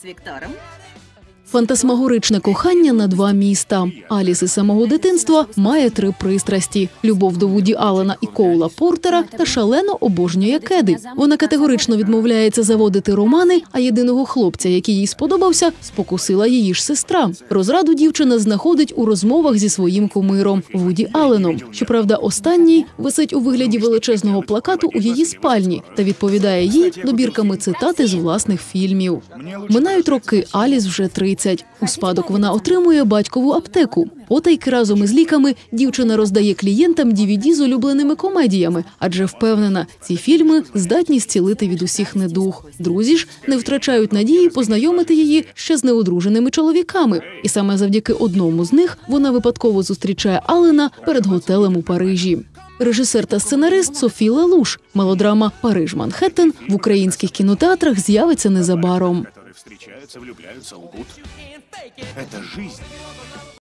с Виктором. Фантасмагоричне кохання на два міста. Аліс із самого дитинства має три пристрасті: любов до Вуді Аллена і Коула Портера та шалено обожнює кеди. Вона категорично відмовляється заводити романи, а єдиного хлопця, який їй сподобався, спокусила її ж сестра. Розраду дівчина знаходить у розмовах зі своїм кумиром Вуді Алленом. Щоправда, останній висить у вигляді величезного плакату у її спальні та відповідає їй добірками цитати з власних фільмів. Минають роки, Аліс вже 30. У спадок вона отримує батькову аптеку. Потайки разом із ліками дівчина роздає клієнтам DVD з улюбленими комедіями, адже впевнена, ці фільми здатні зцілити від усіх недуг. Друзі ж не втрачають надії познайомити її ще з неодруженими чоловіками. І саме завдяки одному з них вона випадково зустрічає Алена перед готелем у Парижі. Режисер та сценарист Софі Лелуш. Мелодрама Париж Манхеттен в українських кінотеатрах з'явиться незабаром. Встречаются, влюбляются, лгут. Это жизнь.